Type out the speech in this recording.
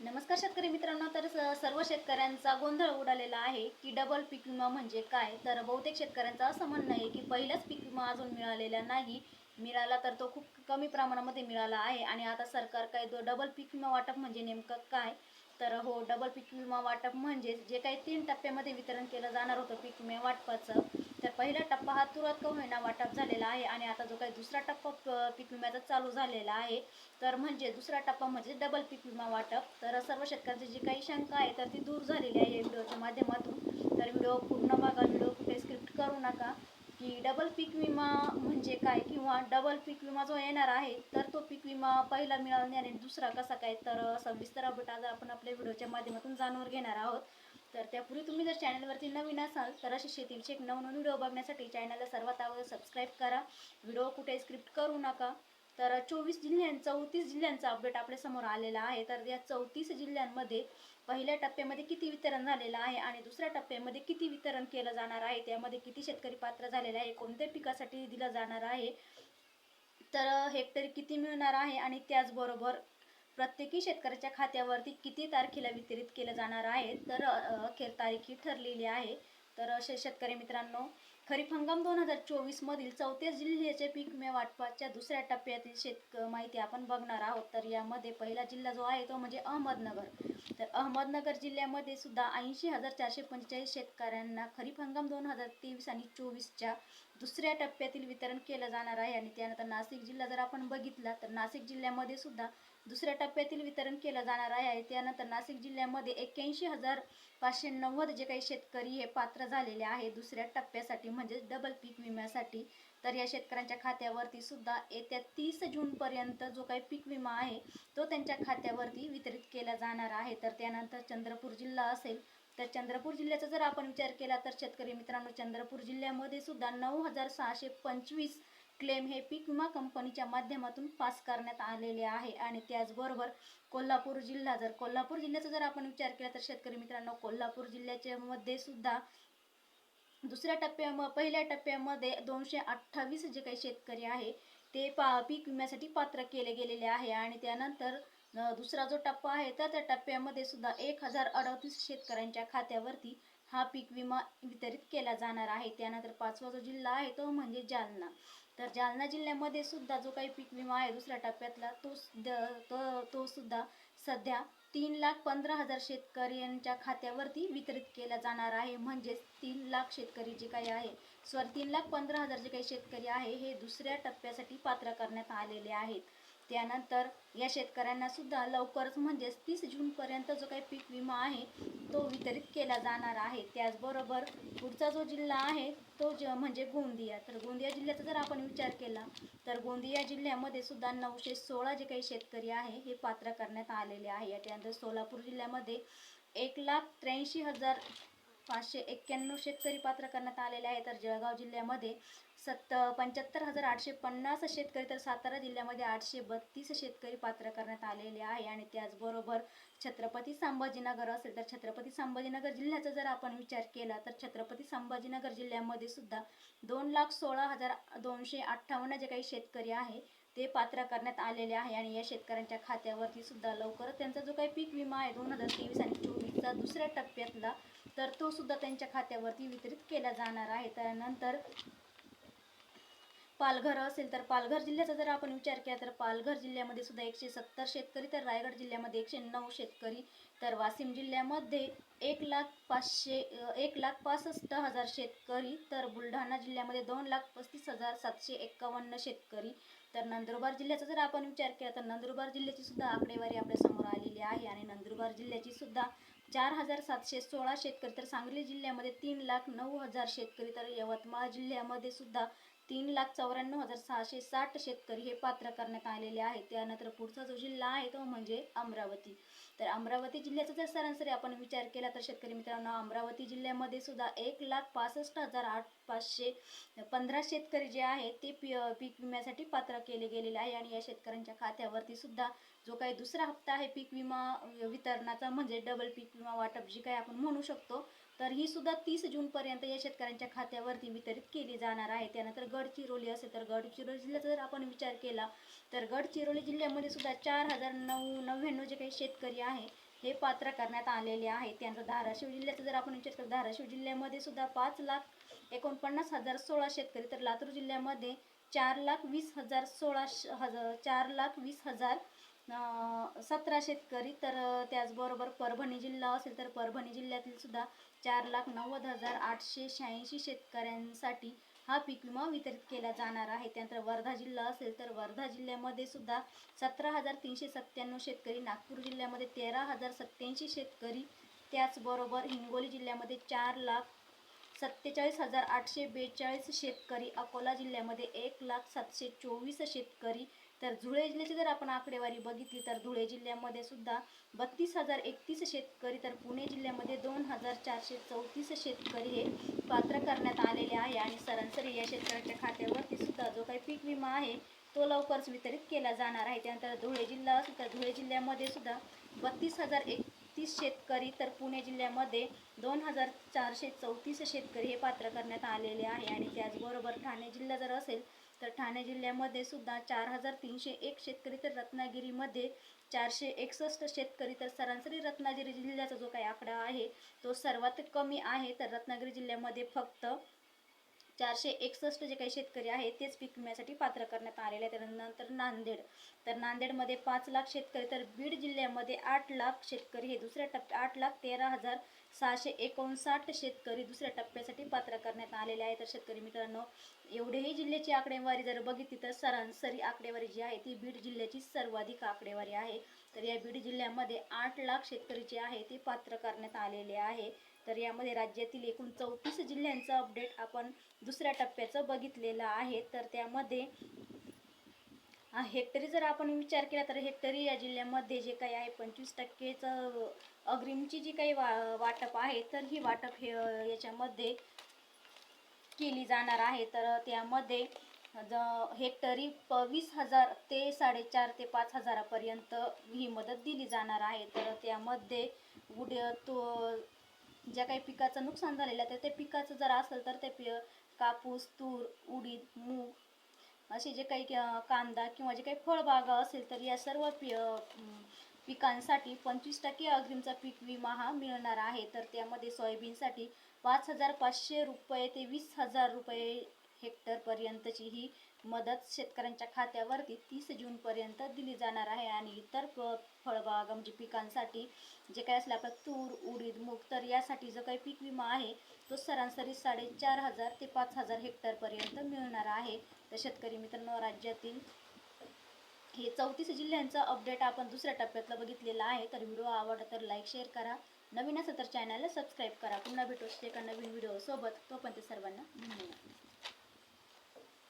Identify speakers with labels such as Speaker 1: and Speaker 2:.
Speaker 1: नमस्कार शेतकरी मित्रांनो तर स- सर्व शेतकऱ्यांचा गोंधळ उडालेला आहे की डबल पीक विमा म्हणजे काय? तर बहुतेक शेतकऱ्यांचं असं म्हणणं आहे की पहिलाच पीक विमा अजून मिळालेला नाही. मिळाला तर तो खूप कमी प्रमाणामध्ये मिळाला आहे आणि आता सरकार काय तो डबल पीक विमा वाटप म्हणजे नेमकं काय? तर हो डबल पीक विमा वाटप म्हणजे जे काही तीन टप्प्यामध्ये वितरण केलं जाणार होतं पीक विमा वाटपाचं तर पहिला टप्पा हा तुरंत का होईना वाटप झालेला आहे आणि आता जो काही दुसरा टप्पा पीक विम्याचा चालू झालेला आहे तर म्हणजे दुसरा टप्पा म्हणजे डबल पीक विमा वाटप. तर सर्व शेतकऱ्यांची जी काही शंका आहे तर ती दूर झालेली आहे या व्हिडिओच्या माध्यमातून. तर व्हिडिओ पूर्ण बघा व्हिडिओ कुठे स्क्रिप्ट करू नका. की डबल पीक विमा म्हणजे काय किंवा डबल पीक विमा जो येणार आहे तर तो पीक विमा पहिला मिळाला नाही आणि दुसरा कसा काय? तर सविस्तर अपडेट आज आपण आपल्या व्हिडिओच्या माध्यमातून जाणून घेणार आहोत. तर त्यापूर्वी तुम्ही जर चॅनलवरती नवीन असाल तर असे शेतीचे एक नवनवीन व्हिडिओ बघण्यासाठी चॅनलला सर्वात अगोदर सबस्क्राईब करा. व्हिडिओ कुठे स्क्रिप्ट करू नका. तर चोवीस जिल्ह्यां चौतीस जिल्ह्यांचा अपडेट आपल्यासमोर आलेला आहे. तर या चौतीस जिल्ह्यांमध्ये पहिल्या टप्प्यामध्ये किती वितरण झालेलं आहे आणि दुसऱ्या टप्प्यामध्ये किती वितरण केलं जाणार आहे? त्यामध्ये किती शेतकरी पात्र झालेलं आहे? कोणत्या पिकासाठी दिलं जाणार आहे? तर हेक्टरी किती मिळणार आहे? आणि त्याचबरोबर प्रत्येकी शेतकऱ्याच्या खात्यावरती किती तारखेला वितरित केलं जाणार आहे तर अखेर तारीख ही ठरलेली आहे. तर असे शेतकरी मित्रांनो खरीप हंगाम दोन हजार चोवीसमधील चौथ्या जिल्ह्याचे पीक मे वाटपाच्या दुसऱ्या टप्प्यातील शेतक माहिती आपण बघणार आहोत. तर यामध्ये पहिला जिल्हा जो आहे तो म्हणजे अहमदनगर. तर अहमदनगर जिल्ह्यामध्ये सुद्धा ऐंशी हजार चारशे पंचेचाळीस शेतकऱ्यांना खरीप हंगाम दोन हजार तेवीस आणि चोवीसच्या दुसऱ्या टप्प्यातील वितरण केलं जाणार आहे. आणि त्यानंतर नाशिक जिल्हा जर आपण बघितला तर नाशिक जिल्ह्यामध्ये सुद्धा दुसऱ्या टप्प्यातील वितरण केलं जाणार आहे. त्यानंतर नाशिक जिल्ह्यामध्ये एक्क्याऐंशी हजार पाचशे नव्वद जे काही शेतकरी हे पात्र झालेले आहे. दुसऱ्या टप्प्यासाठी म्हणजे डबल पीक विम्यासाठी. तर या शेतकऱ्यांच्या खात्यावरती सुद्धा येत्या तीस जूनपर्यंत जो काही पीक विमा आहे तो त्यांच्या खात्यावरती वितरित केला जाणार आहे. तर त्यानंतर चंद्रपूर जिल्हा असेल तर चंद्रपूर जिल्ह्याचा जर आपण विचार केला तर शेतकरी मित्रांनो चंद्रपूर जिल्ह्यामध्ये सुद्धा नऊ हजार सहाशे पंचवीस क्लेम हे पीक विमा कंपनीच्या माध्यमातून पास करण्यात आलेले आहे. आणि त्याचबरोबर कोल्हापूर जिल्हा जर कोल्हापूर जिल्ह्याचा जर आपण विचार केला तर शेतकरी मित्रांनो कोल्हापूर जिल्ह्याच्या मध्ये सुद्धा दुसऱ्या टप्प्या पहिल्या टप्प्यामध्ये दोनशे अठ्ठावीस जे काही शेतकरी आहे ते पा पीक विम्यासाठी पात्र केले गेलेले आहे. आणि त्यानंतर दुसरा जो टप्पा आहे तर त्या टप्प्यामध्ये सुद्धा एक हजार अडतीस शेतकऱ्यांच्या खात्यावरती हा पीक विमा वितरित केला जाणार आहे. त्यानंतर पाचवा जो जिल्हा आहे तो म्हणजे जालना. तर जालना जिल्ह्यामध्ये सुद्धा जो काही पीक विमा आहे दुसऱ्या टप्प्यातला तो सुद्धा- तो तो सुद्धा सध्या तीन लाख पंधरा हजार शेतकऱ्यांच्या खात्यावरती वितरित केला जाणार आहे. म्हणजेच तीन लाख शेतकरी जे काही आहे सॉरी तीन लाख पंधरा हजार जे काही शेतकरी आहे हे दुसऱ्या टप्प्यासाठी पात्र करण्यात आलेले आहेत. त्यानंतर या शेतकऱ्यांना सुद्धा लवकरच म्हणजेच तीस जूनपर्यंत जो काही पीक विमा आहे तो वितरित केला जाणार आहे. त्याचबरोबर पुढचा जो जिल्हा आहे तो ज म्हणजे गोंदिया. तर गोंदिया जिल्ह्याचा जर आपण विचार केला तर गोंदिया जिल्ह्यामध्ये सुद्धा नऊशे सोळा जे काही शेतकरी आहे हे पात्र करण्यात आलेले आहे. त्यानंतर सोलापूर जिल्ह्यामध्ये एक लाख त्र्याऐंशी हजार पाचशे एक्क्याण्णव शेतकरी पात्र करण्यात आलेले आहे. तर जळगाव जिल्ह्यामध्ये सत्त पंच्याहत्तर हजार आठशे पन्नास शेतकरी तर सातारा जिल्ह्यामध्ये आठशे बत्तीस शेतकरी पात्र करण्यात आलेले आहे. आणि त्याचबरोबर छत्रपती संभाजीनगर असेल तर छत्रपती संभाजीनगर जिल्ह्याचा जर आपण विचार केला तर छत्रपती संभाजीनगर जिल्ह्यामध्ये सुद्धा दोन लाख सोळा हजार दोनशे अठ्ठावन्न जे काही शेतकरी आहे ते पात्र करण्यात आलेले आहे. आणि या शेतकऱ्यांच्या खात्यावरती सुद्धा लवकरच त्यांचा जो काही पीक विमा आहे दोन हजार तेवीस आणि चोवीसचा दुसऱ्या टप्प्यातला तर तो सुद्धा त्यांच्या खात्यावरती वितरित केला जाणार आहे. त्यानंतर पालघर असेल तर पालघर जिल्ह्याचा जर आपण विचार केला तर पालघर जिल्ह्यामध्ये सुद्धा एकशे सत्तर शेतकरी तर रायगड जिल्ह्यामध्ये एकशे नऊ शेतकरी तर वाशिम जिल्ह्यामध्ये एक लाख पाचशे एक लाख पासष्ट हजार शेतकरी तर बुलढाणा जिल्ह्यामध्ये दोन लाख पस्तीस हजार सातशे एक्कावन्न शेतकरी. तर नंदुरबार जिल्ह्याचा जर आपण विचार केला तर नंदुरबार जिल्ह्याची सुद्धा आकडेवारी आपल्यासमोर आलेली आहे आणि नंदुरबार जिल्ह्याची सुद्धा चार हजार सातशे सोळा शेतकरी तर सांगली जिल्ह्यामध्ये तीन लाख नऊ हजार शेतकरी तर यवतमाळ जिल्ह्यामध्ये सुद्धा तीन लाख चौऱ्याण्णव हजार सहाशे साठ शेतकरी हे पात्र करण्यात आलेले आहेत. त्यानंतर पुढचा जो जिल्हा आहे तो म्हणजे अमरावती. तर अमरावती जिल्ह्याचा जर सरासरी आपण विचार केला तर शेतकरी मित्रांनो अमरावती जिल्ह्यामध्ये सुद्धा एक लाख पासष्ट हजार आठ पाचशे पंधरा शेतकरी जे आहेत ते पी पीक विम्यासाठी पात्र केले गेलेले आहे. आणि या शेतकऱ्यांच्या खात्यावरती सुद्धा जो काही दुसरा हप्ता आहे पीक विमा वितरणाचा म्हणजे डबल पीक विमा वाटप जी काही आपण म्हणू शकतो तर ही सुद्धा तीस जूनपर्यंत या शेतकऱ्यांच्या खात्यावरती वितरित केली जाणार आहे. त्यानंतर गडचिरोली असेल तर गडचिरोली जिल्ह्याचा जर आपण विचार केला तर गडचिरोली जिल्ह्यामध्ये सुद्धा चार हजार नऊ नव्याण्णव जे काही शेतकरी आहे हे पात्र करण्यात आलेले आहे त्यानंतर धाराशिव जिल्ह्याचा जर आपण विचार केला धाराशिव जिल्ह्यामध्ये सुद्धा पाच लाख एकोणपन्नास हजार सोळा शेतकरी तर लातूर जिल्ह्यामध्ये चार लाख वीस हजार सोळा श- हजार चार लाख वीस हजार सतरा शेतकरी तर त्याचबरोबर परभणी जिल्हा असेल तर परभणी जिल्ह्यातील सुद्धा चार लाख नव्वद हजार आठशे शहाऐंशी शेतकऱ्यांसाठी हा पीक विमा वितरित केला जाणार आहे. त्यानंतर वर्धा जिल्हा असेल तर वर्धा जिल्ह्यामध्ये सुद्धा सतरा हजार तीनशे सत्त्याण्णव शेतकरी नागपूर जिल्ह्यामध्ये तेरा हजार सत्त्याऐंशी शेतकरी त्याचबरोबर हिंगोली जिल्ह्यामध्ये चार लाख सत्तेचाळीस हजार आठशे बेचाळीस शेतकरी अकोला जिल्ह्यामध्ये एक लाख सातशे चोवीस शेतकरी तर धुळे जिल्ह्याची जर आपण आकडेवारी बघितली तर धुळे जिल्ह्यामध्ये सुद्धा बत्तीस हजार एकतीस शेतकरी तर पुणे जिल्ह्यामध्ये दोन हजार चारशे चौतीस शेतकरी हे पात्र करण्यात आलेले आहे आणि सरासरी या शेतकऱ्याच्या खात्यावरती सुद्धा जो काही पीक विमा आहे तो लवकरच वितरित केला जाणार आहे. त्यानंतर धुळे जिल्हा असेल तर धुळे जिल्ह्यामध्ये सुद्धा बत्तीस हजार एक तीस शेतकरी तर पुणे जिल्ह्यामध्ये दोन हजार चारशे चौतीस शेतकरी हे पात्र करण्यात आलेले आहे. आणि त्याचबरोबर ठाणे जिल्हा जर असेल तर ठाणे जिल्ह्यामध्ये सुद्धा चार हजार तीनशे एक शेतकरी तर रत्नागिरीमध्ये चारशे एकसष्ट शेतकरी तर सरासरी रत्नागिरी जिल्ह्याचा जो काही आकडा आहे तो सर्वात कमी आहे. तर रत्नागिरी जिल्ह्यामध्ये फक्त चारशे एकसष्ट जे काही शेतकरी आहेत तेच पीक विम्यासाठी पात्र करण्यात आलेले आहे त्यानंतर नांदेड. तर नांदेडमध्ये पाच लाख शेतकरी तर बीड जिल्ह्यामध्ये आठ लाख शेतकरी हे दुसऱ्या टप्प्या आठ लाख तेरा हजार सहाशे एकोणसाठ शेतकरी दुसऱ्या टप्प्यासाठी पात्र करण्यात आलेले आहे तर शेतकरी मित्रांनो एवढेही जिल्ह्याची आकडेवारी जर बघितली तर सरासरी आकडेवारी जी आहे ती बीड जिल्ह्याची सर्वाधिक आकडेवारी आहे. तर या बीड जिल्ह्यामध्ये आठ लाख शेतकरी जे आहे ते पात्र करण्यात आलेले आहे. तर यामध्ये राज्यातील एकूण चौतीस जिल्ह्यांचं अपडेट आपण दुसऱ्या टप्प्याचं बघितलेलं आहे. तर त्यामध्ये हेक्टरी जर आपण विचार केला तर हेक्टरी या जिल्ह्यामध्ये जे काही आहे पंचवीस टक्केचं अग्रिमची जी काही वा वाटप आहे तर ही वाटप हे याच्यामध्ये केली जाणार आहे. तर त्यामध्ये ज- हेक्टरी प वीस हजार ते साडेचार ते पाच हजारापर्यंत ही मदत दिली जाणार आहे. तर त्यामध्ये उड्या तो ज्या काही पिकाचं नुकसान झालेलं आहे तर ते पिकाचं जर असेल तर ते पि कापूस तूर उडीद मूग असे जे काही कांदा किंवा जे काही फळबागा असेल तर या सर्व पि पिकांसाठी पंचवीस टक्के अग्रिमचा पीक विमा हा मिळणार आहे. तर त्यामध्ये सोयाबीनसाठी पाच हजार पाचशे रुपये ते वीस हजार रुपये हेक्टरपर्यंतची ही मदत शेतकऱ्यांच्या खात्यावरती तीस जूनपर्यंत दिली जाणार आहे. आणि इतर फ फळबाग म्हणजे पिकांसाठी जे काही असलं आपलं तूर उडीद मूग तर यासाठी जो काही पीक विमा आहे तो सरासरी साडेचार हजार ते पाच हजार हेक्टरपर्यंत मिळणार आहे. तर शेतकरी मित्रांनो राज्यातील हे चौतीस जिल्ह्यांचं अपडेट आपण दुसऱ्या टप्प्यातलं बघितलेलं आहे. तर व्हिडिओ आवडला तर लाईक शेअर करा. नवीन असेल तर चॅनलला सबस्क्राईब करा. पुन्हा भेटू एका नवीन विडिओसोबत तो पण तोपर्यंत सर्वांना धन्यवाद.